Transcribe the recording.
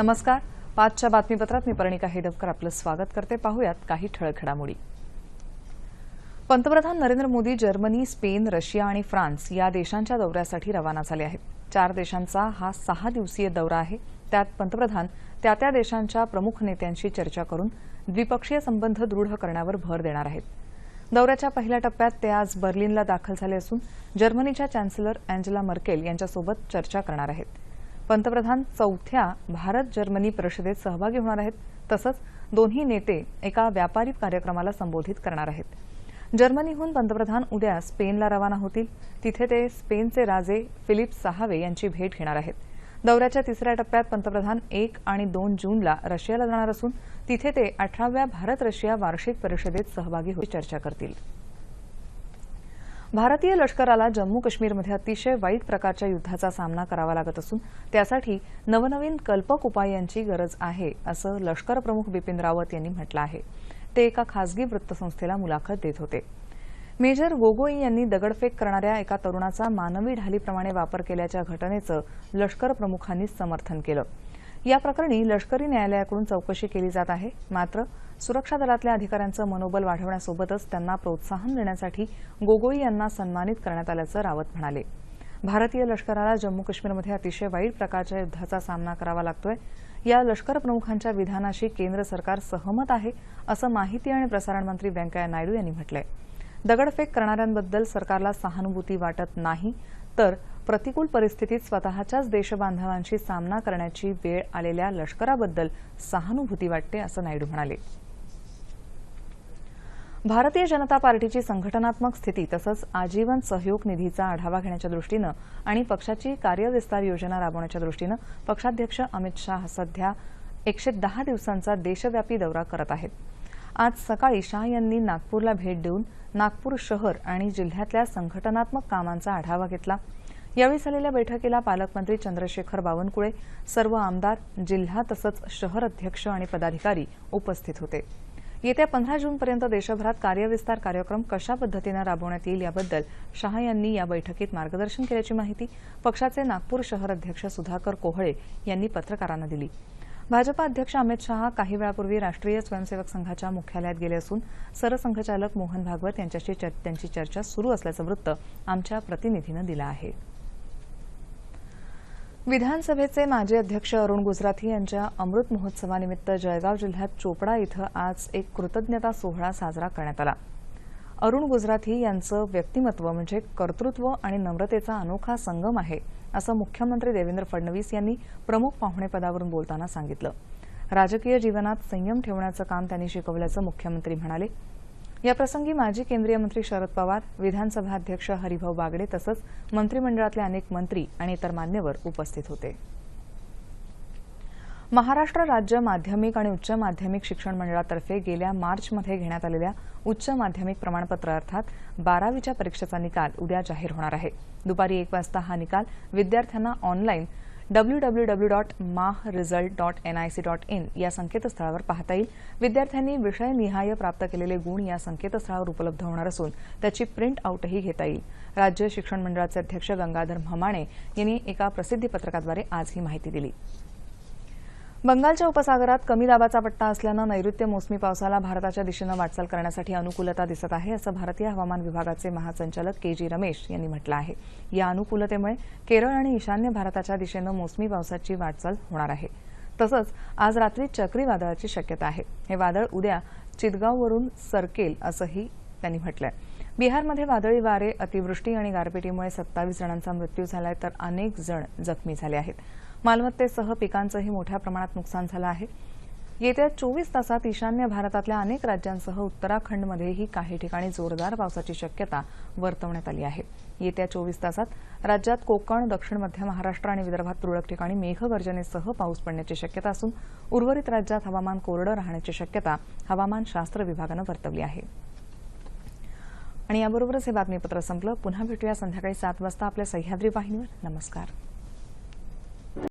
नमस्कार. पाचच्या बातमीपत्रात मी पर्णिका हेडपकर आपलं स्वागत करते. पाहूयात काही ठळक घडामोडी पंतप्रधान Narendra Modi Germany Spain Russia आणि फ्रान्स या देशांच्या दौऱ्यासाठी रवाना झाले आहेत. चार देशांचा हा सहा दिवसीय दौरा आहे. त्यात पंतप्रधान त्या त्या देशांच्या प्रमुख नेत्यांशी चर्चा करून द्विपक्षीय संबंध दृढ करण्यावर भर देणार आहेत. दौऱ्याच्या पहिल्या टप्प्यात ते आज बर्लिनला दाखल झाले असून जर्मनीच्या चॅन्सलर अँजेला मर्केल यांच्यासोबत चर्चा करणार आहेत. पंतप्रधान चौथ्या भारत जर्मनी परिषदेत सहभागी होणार आहेत. तसंच दोन्ही नेते एका व्यापारी कार्यक्रमाला संबोधित करणार आहेत. जर्मनीहून पंतप्रधान उद्या स्पेनला रवाना होतील. तिथे ते स्पेनचे राजे फिलिप सहावे यांची भेट घेणार आहेत. दौऱ्याच्या तिसऱ्या टप्प्यात पंतप्रधान एक आणि दोन जूनला रशियाला जाणार असून तिथे ते अठराव्या भारत रशिया वार्षिक परिषदेत सहभागी होऊन चर्चा करतील. भारतीय लष्कराला जम्मू काश्मीरमध्ये अतिशय वाईट प्रकारच्या युद्धाचा सामना करावा लागत असून त्यासाठी नवनवीन कल्पक उपायांची गरज आहे असं लष्कर प्रमुख बिपिन रावत यांनी म्हटलं आहे. ते एका खासगी वृत्तसंस्थेला मुलाखत देत होते. मेजर गोगोई यांनी दगडफेक करणाऱ्या एका तरुणाचा मानवी ढालीप्रमाणे वापर केल्याच्या घटनेचं लष्कर प्रमुखांनी समर्थन केलं. या प्रकरणी लष्करी न्यायालयाकडून चौकशी केली जात आहे. मात्र सुरक्षा दलातल्या अधिकाऱ्यांचं मनोबल वाढवण्यासोबतच त्यांना प्रोत्साहन देण्यासाठी गोगोई यांना सन्मानित करण्यात आल्याचं रावत म्हणाले. भारतीय लष्कराला जम्मू काश्मीरमध्ये अतिशय वाईट प्रकारच्या युद्धाचा सामना करावा लागतोय. या लष्कर प्रमुखांच्या विधानाशी केंद्र सरकार सहमत आहे असं माहिती आणि प्रसारण मंत्री व्यंकय्या नायडू यांनी म्हटलंय. दगडफेक करणाऱ्यांबद्दल सरकारला सहानुभूती वाटत नाही तर प्रतिकूल परिस्थितीत स्वतःच्याच देशबांधवांशी सामना करण्याची वेळ आलेल्या लष्कराबद्दल सहानुभूती वाटते असं नायडू म्हणाले. भारतीय जनता पार्टीची संघटनात्मक स्थिती तसंच आजीवन सहयोग निधीचा आढावा घेण्याच्या दृष्टीनं आणि पक्षाची कार्यविस्तार योजना राबवण्याच्या दृष्टीनं पक्षाध्यक्ष अमित शाह सध्या एकशे दहा दिवसांचा देशव्यापी दौरा करत आहेत. आज सकाळी शाह यांनी नागपूरला भेट देऊन नागपूर शहर आणि जिल्ह्यातल्या संघटनात्मक कामांचा आढावा घेतला. यावेळी झालेल्या बैठकीला पालकमंत्री चंद्रशेखर बावनकुळे सर्व आमदार जिल्हा तसंच शहर अध्यक्ष आणि पदाधिकारी उपस्थित होते. येत्या पंधरा जूनपर्यंत देशभरात कार्यविस्तार कार्यक्रम कशा पद्धतीनं राबवण्यात येईल याबद्दल शाह यांनी या बैठकीत मार्गदर्शन केल्याची माहिती पक्षाचे नागपूर शहर अध्यक्ष सुधाकर कोहळे यांनी पत्रकारांना दिली. भाजपा अध्यक्ष अमित शहा काही वेळापूर्वी राष्ट्रीय स्वयंसेवक संघाच्या मुख्यालयात गेले असून सरसंघचालक मोहन भागवत यांच्याशी त्यांची चर्चा सुरू असल्याचं वृत्त आमच्या प्रतिनिधीनं दिलं आहे. विधानसभेचे माजी अध्यक्ष अरुण गुजराथी यांच्या अमृत महोत्सवानिमित्त जळगाव जिल्ह्यात चोपडा इथं आज एक कृतज्ञता सोहळा साजरा करण्यात आला. अरुण गुजराथी यांचं व्यक्तिमत्व म्हणजे कर्तृत्व आणि नम्रतेचा अनोखा संगम आहे असं मुख्यमंत्री देवेंद्र फडणवीस यांनी प्रमुख पाहुणेपदावरून बोलताना सांगितलं. राजकीय जीवनात संयम ठेवण्याचं काम त्यांनी शिकवल्याचं मुख्यमंत्री म्हणाले. याप्रसंगी माजी केंद्रीय मंत्री शरद पवार विधानसभा अध्यक्ष हरिभाऊ बागडे तसंच मंत्रिमंडळातले अनेक मंत्री आणि इतर मान्यवर उपस्थित होते. महाराष्ट्र राज्य माध्यमिक आणि उच्च माध्यमिक शिक्षण मंडळातर्फे गेल्या मार्चमध्ये घेण्यात आलेल्या उच्च माध्यमिक प्रमाणपत्र अर्थात बारावीच्या परीक्षेचा निकाल उद्या जाहीर होणार आहे. दुपारी एक वाजता हा निकाल विद्यार्थ्यांना online W W W dot माह result dot NIC dot in या संकेतस्थळावर पाहता येईल. विद्यार्थ्यांनी विषयनिहाय प्राप्त केलेले गुण या संकेतस्थळावर उपलब्ध होणार असून त्याची प्रिंट आऊटही घेता येईल. राज्य शिक्षण मंडळाचे अध्यक्ष गंगाधर म्हमाणे यांनी एका प्रसिद्धी पत्रकाद्वारे आज ही माहिती दिली. बंगालच्या उपसागरात कमी दाबाचा पट्टा असल्यानं नैऋत्य मोसमी पावसाला भारताच्या दिशेनं वाटचाल करण्यासाठी अनुकूलता दिसत आहे असं भारतीय हवामान विभागाचे महासंचालक के जी रमेश यांनी म्हटलं आहे. या अनुकूलतेमुळे केरळ आणि ईशान्य भारताच्या दिशेनं मोसमी पावसाची वाटचाल होणार आहे. तसंच आज रात्री चक्रीवादळाची शक्यता आहे. हे वादळ उद्या चितगाववरून सरकेल असंही त्यांनी म्हटलंय. बिहारमध्ये वादळी वारे अतिवृष्टी आणि गारपिटीमुळे सत्तावीस जणांचा मृत्यू झालाय तर अनेक जण जखमी झाले आहेत. मालमत्तेसह पिकांचंही मोठ्या प्रमाणात नुकसान झालं आहे. येत्या चोवीस तासात ईशान्य भारतातल्या अनेक राज्यांसह उत्तराखंडमध्येही काही ठिकाणी जोरदार पावसाची शक्यता वर्तवण्यात आली आहे. येत्या चोवीस तासात राज्यात कोकण दक्षिण मध्य महाराष्ट्र आणि विदर्भात तुरळक ठिकाणी मेघगर्जनेसह पाऊस पडण्याची शक्यता असून उर्वरित राज्यात हवामान कोरडं राहण्याची शक्यता हवामानशास्त्र विभागानं वर्तवली आहे. आणि याबरोबरच हे बातमीपत्र संपलं. पुन्हा भेटूया संध्याकाळी सात वाजता आपल्या सह्याद्री वाहिनीवर. नमस्कार.